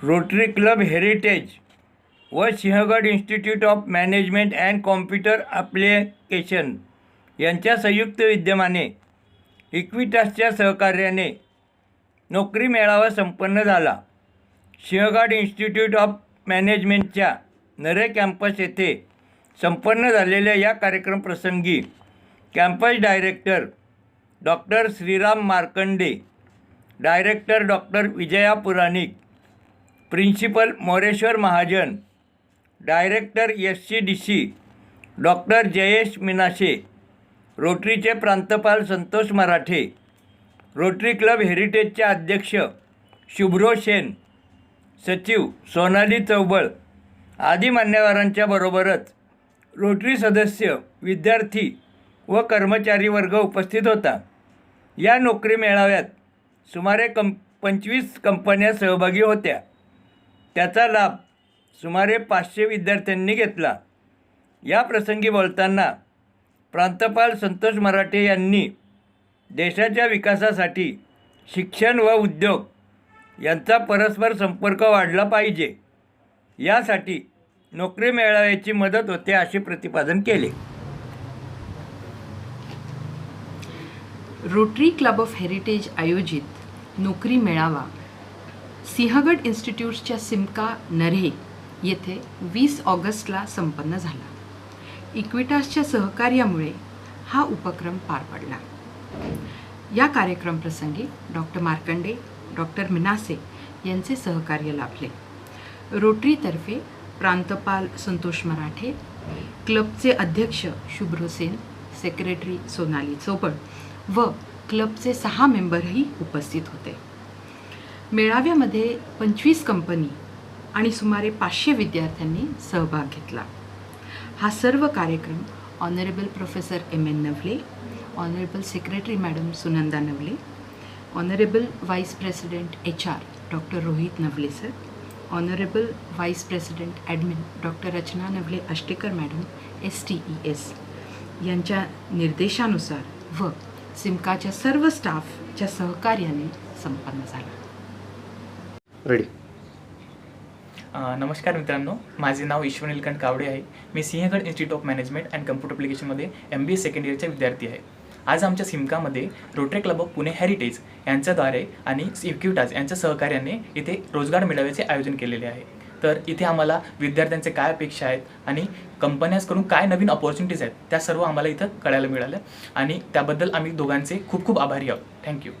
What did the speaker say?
Rotary club heritage व Sinhgad institute of management and computer application यांच्या संयुक्त विद्यमाने इक्विटासच्या सहकार्याने नोकरी मेळावा संपन्न झाला. सिंहगड इन्स्टिट्यूट ऑफ मॅनेजमेंटच्या नरे कॅम्पस येथे संपन्न झालेल्या या कार्यक्रमप्रसंगी campus director doctor Shriram Markande director doctor Vijaya Puranik principal Moreshwar Mahajan director S C D C doctor Jayesh Minashe रोटरीचे प्रांतपाल संतोष मराठे रोटरी क्लब हेरिटेजचे अध्यक्ष शुभ्रो सेन सचिव सोनाली चौबळ आदी मान्यवरांच्या बरोबरच रोटरी सदस्य विद्यार्थी व कर्मचारी वर्ग उपस्थित होता. या नोकरी मेळाव्यात सुमारे कं पंचवीस कंपन्या सहभागी होत्या. त्याचा लाभ सुमारे पाचशे विद्यार्थ्यांनी घेतला. या प्रसंगी बोलताना प्रांतपाल संतोष मराठे यांनी देशाच्या विकासासाठी शिक्षण व उद्योग यांचा परस्पर संपर्क वाढला पाहिजे. यासाठी नोकरी मेळाव्याची मदत होते असे प्रतिपादन केले. रोटरी क्लब ऑफ हेरिटेज आयोजित नोकरी मेळावा. सिंहगड इन्स्टिट्यूटच्या सिमका नरे येथे वीस ऑगस्टला संपन्न झाला. इक्विटासच्या सहकार्यामुळे हा उपक्रम पार पडला. या कार्यक्रमप्रसंगी डॉक्टर मार्कंडे डॉक्टर मिनासे यांचे सहकार्य लाभले. रोटरीतर्फे प्रांतपाल संतोष मराठे क्लबचे अध्यक्ष शुभ्रो सेन सेक्रेटरी सोनाली चोपड व क्लबचे सहा मेंबरही उपस्थित होते. मेळाव्यामध्ये पंचवीस कंपनी आणि सुमारे पाचशे विद्यार्थ्यांनी सहभाग घेतला. हा सर्व कार्यक्रम honourable professor M N Navale honourable secretary madam Sunanda Navale honourable vice president H R doctor Rohit Navale sir honourable vice president admin doctor Rachana Navale Ashtekar madam S T E S यांच्या निर्देशानुसार व सिमकाच्या सर्व स्टाफच्या सहकार्याने संपन्न झाला. Ready नमस्कार मित्रांनो. माझे नाव ईश्वर निलकंठ कावडे आहे. मी Sinhgad institute of management and computer ॲप्लिकेशनमध्ये M B A second इयरचे विद्यार्थी आहे. आज आमच्या सिमकामध्ये rotary club of Pune heritage यांच्याद्वारे आणि इक्विटाज यांच्या सहकार्याने इथे रोजगार मेळाव्याचे आयोजन केलेले आहे. तर इथे आम्हाला विद्यार्थ्यांचे काय अपेक्षा आहेत आणि कंपन्याजकडून काय नवीन ऑपॉर्च्युनिटीज आहेत त्या सर्व आम्हाला इथं कळायला मिळाल्या आणि त्याबद्दल आम्ही दोघांचे खूप खूप आभारी आहोत. थँक्यू